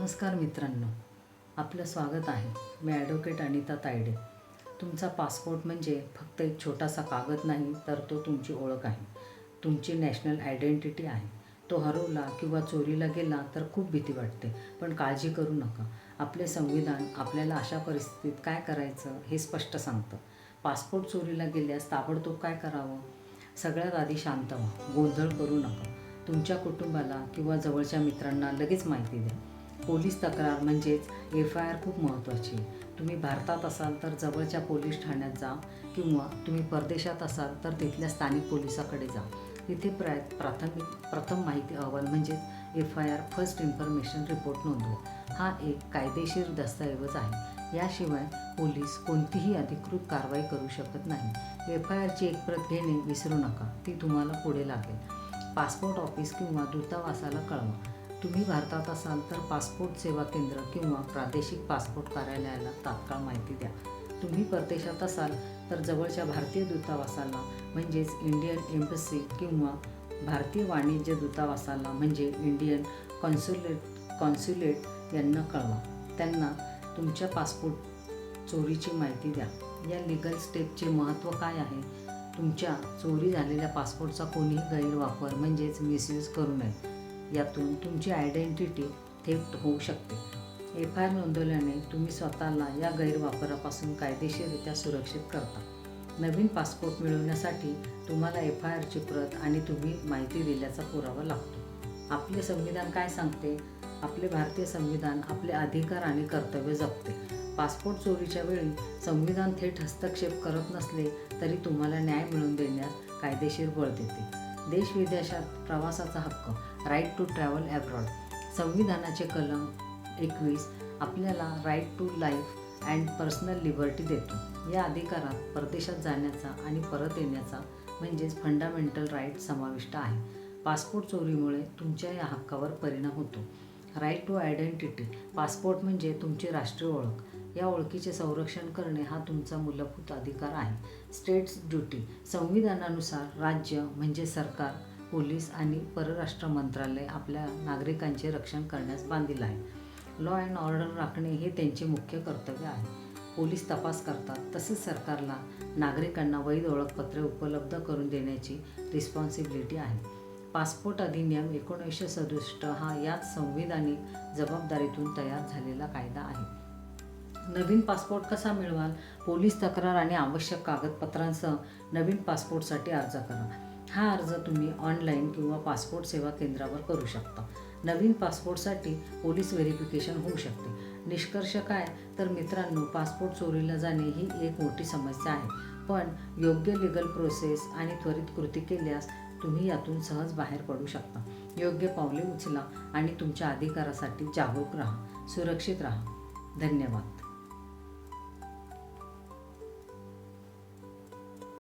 नमस्कार मित्रांनो आपलं स्वागत आहे मी ॲडव्होकेट अनिता तायडे. तुमचा पासपोर्ट म्हणजे फक्त एक छोटासा कागद नाही तर तो तुमची ओळख आहे. तुमची नॅशनल आयडेंटिटी आहे. तो हरवला किंवा चोरीला गेला तर खूप भीती वाटते पण काळजी करू नका. आपले संविधान आपल्याला अशा परिस्थितीत काय करायचं हे स्पष्ट सांगतं. पासपोर्ट चोरीला गेल्यास ताबडतोब काय करावं? सगळ्यात आधी शांत व्हा गोंधळ करू नका. तुमच्या कुटुंबाला किंवा जवळच्या मित्रांना लगेच माहिती द्या. पोलीस तक्रार म्हणजेच एफ आय आर खूप महत्त्वाची आहे. तुम्ही भारतात असाल तर जवळच्या पोलीस ठाण्यात जा किंवा तुम्ही परदेशात असाल तर तिथल्या स्थानिक पोलिसाकडे जा. तिथे प्रा प्राथमिक प्रथम माहिती अहवाल म्हणजेच F I R first information report नोंदवा. हा एक कायदेशीर दस्तऐवज आहे. याशिवाय पोलीस कोणतीही अधिकृत कारवाई करू शकत नाही. एफ आय आरची एक प्रत घेणे विसरू नका. ती तुम्हाला पुढे लागेल. पासपोर्ट ऑफिस किंवा दूतावासाला कळवा. तुम्ही भारतात असाल तर पासपोर्ट सेवा केंद्र किंवा प्रादेशिक पासपोर्ट कार्यालयाला तात्काळ माहिती द्या. तुम्ही परदेशात असाल तर जवळच्या भारतीय दूतावासाला म्हणजेच इंडियन एम्बसी किंवा भारतीय वाणिज्य दूतावासाला म्हणजे इंडियन कॉन्सुलेट कॉन्स्युलेट यांना कळवा. त्यांना तुमच्या पासपोर्ट चोरीची माहिती द्या. या लिगल स्टेपचे महत्त्व काय आहे? तुमच्या चोरी झालेल्या पासपोर्टचा कोणीही गैरवापर म्हणजेच मिसयूज करू नये. यातून तुमची आयडेंटिटी थेट होऊ शकते. एफ आय आर नोंदवल्याने तुम्ही स्वतःला या गैरवापरापासून कायदेशीररित्या सुरक्षित करता. नवीन पासपोर्ट मिळवण्यासाठी तुम्हाला एफ आय आरची प्रत आणि तुम्ही माहिती दिल्याचा पुरावा लागतो. आपले संविधान काय सांगते? आपले भारतीय संविधान आपले अधिकार आणि कर्तव्य जपते. पासपोर्ट चोरीच्या वेळी संविधान थेट हस्तक्षेप करत नसले तरी तुम्हाला न्याय मिळवून देण्यास कायदेशीर बळ देते. देश विदेशात प्रवासाचा हक्क राईट टू ट्रॅव्हल ॲब्रॉड संविधानाचे कलम एकवीस आपल्याला right to life and personal liberty देतो. या अधिकारात परदेशात जाण्याचा आणि परत येण्याचा म्हणजेच फंडामेंटल राईट समाविष्ट आहे. पासपोर्ट चोरीमुळे तुमच्या या हक्कावर परिणाम होतो. राईट टू आयडेंटिटी पासपोर्ट म्हणजे तुमची राष्ट्रीय ओळख. या ओळखीचे संरक्षण करणे हा तुमचा मूलभूत अधिकार आहे. स्टेट्स ड्युटी संविधानानुसार राज्य म्हणजे सरकार पोलीस आणि परराष्ट्र मंत्रालय आपल्या नागरिकांचे रक्षण करण्यास बांधील आहे. लॉ अँड ऑर्डर राखणे हे त्यांचे मुख्य कर्तव्य आहे. पोलीस तपास करतात तसेच सरकारला नागरिकांना वैध ओळखपत्रे उपलब्ध करून देण्याची रिस्पॉन्सिबिलिटी आहे. पासपोर्ट अधिनियम एकोणीसशे सदुसष्ट हा याच संविधानिक जबाबदारीतून तयार झालेला कायदा आहे. नवीन पासपोर्ट कसा मिळवाल? पोलीस तक्रार आणि आवश्यक कागदपत्रांसह नवीन पासपोर्टसाठी अर्ज करा. हा अर्ज तुम्ही ऑनलाईन किंवा पासपोर्ट सेवा केंद्रावर करू शकता. नवीन पासपोर्टसाठी पोलीस व्हेरिफिकेशन होऊ शकते. निष्कर्ष काय? तर मित्रांनो पासपोर्ट चोरीला जाणे ही एक मोठी समस्या आहे. पण योग्य लिगल प्रोसेस आणि त्वरित कृती केल्यास तुम्ही यातून सहज बाहेर पडू शकता. योग्य पावले उचला आणि तुमच्या अधिकारासाठी जागरूक राहा. सुरक्षित राहा. धन्यवाद.